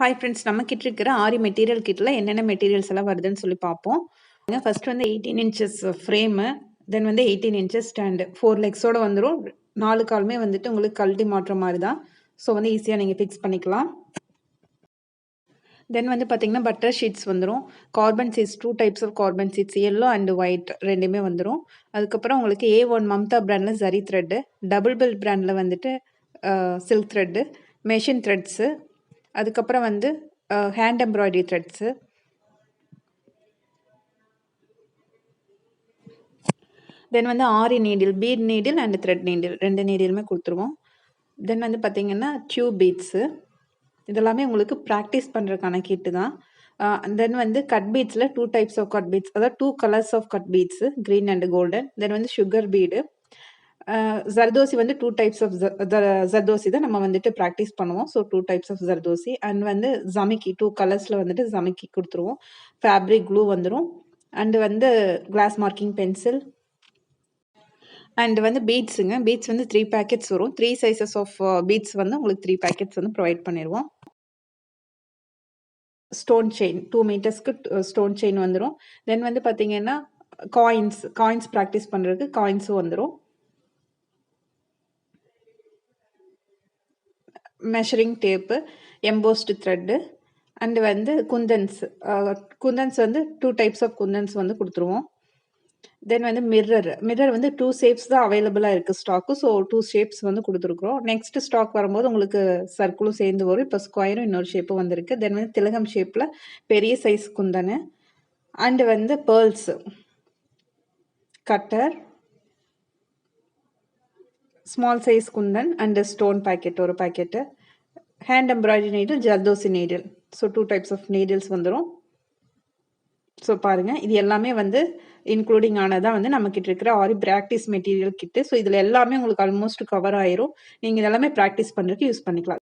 Hi friends நம்ம கிட்ட இருக்கிற ஆரி மெட்டீரியல் கிட்டில் என்னென்ன மெட்டீரியல்ஸ் எல்லாம் வருதுன்னு சொல்லி பார்ப்போம். ஃபர்ஸ்ட் வந்து எயிட்டீன் இன்ச்சஸ் ஃப்ரேமு தென் வந்து எயிட்டீன் இன்ச்சஸ் ஸ்டாண்டு ஃபோர் லெக்ஸோட வந்துடும் நாலு காலுமே வந்துட்டு உங்களுக்கு கழட்டி மாற்ற மாதிரி தான் ஸோ வந்து ஈஸியாக நீங்கள் ஃபிக்ஸ் பண்ணிக்கலாம். தென் வந்து பார்த்தீங்கன்னா பட்டர் ஷீட்ஸ் வந்துடும் carbon sheets two types of carbon sheets yellow and white ரெண்டுமே வந்துடும் அதுக்கப்புறம் உங்களுக்கு ஏ ஒன் மம்தா பிராண்டில் ஜரி த்ரெட்டு டபுள் பெல் பிராண்டில் வந்துட்டு சில்க் த்ரெட்டு மெஷின் த்ரெட்ஸு அதுக்கப்புறம் வந்து ஹேண்ட் எம்ப்ராய்டரி த்ரெட்ஸு தென் வந்து aari needle bead needle and thread needle ரெண்டு நீடிலுமே கொடுத்துருவோம். தென் வந்து பார்த்திங்கன்னா டியூப் பீட்ஸு இதெல்லாமே உங்களுக்கு ப்ராக்டிஸ் பண்ணுறதுக்கான கிட்டு தான். தென் வந்து cut பீட்ஸில் two types of cut beads அதாவது two colours of cut beads green and golden then வந்து சுகர் பீடு ஜர்தோசி வந்து டூ டைப்ஸ் ஆஃப் ஜர்தோசி தான் நம்ம வந்துட்டு ப்ராக்டிஸ் பண்ணுவோம். So two types of zardozi. And வந்து ஜமிக்கி டூ கலர்ஸில் வந்துட்டு ஜமிக்கி கொடுத்துருவோம். ஃபேப்ரிக் க்ளூ வந்துடும் அண்டு வந்து கிளாஸ் மார்க்கிங் பென்சில் அண்ட் வந்து பீட்ஸுங்க பீட்ஸ் வந்து த்ரீ பேக்கெட்ஸ் வரும். த்ரீ சைஸஸ் ஆஃப் பீட்ஸ் வந்து உங்களுக்கு த்ரீ பேக்கெட்ஸ் வந்து ப்ரொவைட் பண்ணிடுவோம் ஸ்டோன் செயின் டூ மீட்டர்ஸ்க்கு ஸ்டோன் செயின் வந்துடும் தென் வந்து பார்த்தீங்கன்னா காயின்ஸ் காயின்ஸ் ப்ராக்டிஸ் பண்ணுறதுக்கு காயின்ஸும் வந்துடும் measuring tape embossed thread and வந்து குந்தன்ஸ் குந்தன்ஸ் வந்து டூ டைப்ஸ் ஆஃப் குந்தன்ஸ் வந்து கொடுத்துருவோம். தென் வந்து மிர்ரர் மிர்ரர் வந்து டூ ஷேப்ஸ் தான் அவைலபிளாக இருக்குது ஸ்டாக்கு ஸோ டூ ஷேப்ஸ் வந்து கொடுத்துருக்குறோம். நெக்ஸ்ட் ஸ்டாக் வரும்போது உங்களுக்கு சர்க்கிளும் சேர்ந்து வரும். இப்போ ஸ்கொயரும் இன்னொரு ஷேப்பும் வந்திருக்கு. தென் வந்து திலகம் ஷேப்பில் பெரிய சைஸ் குந்தன். அண்டு வந்து pearls cutter small size kundan and stone packet ஒரு packet hand embroidery needle zardozi needle so two types of needles வந்துடும் ஸோ பாருங்கள் இது எல்லாமே வந்து இன்க்ளூடிங் ஆனதாக வந்து நம்மக்கிட்ட இருக்கிற aari practice material kit. So இதில் எல்லாமே உங்களுக்கு ஆல்மோஸ்ட் கவர் ஆயிரும். நீங்கள் இதெல்லாமே ப்ராக்டிஸ் பண்ணுறதுக்கு யூஸ் பண்ணிக்கலாம்.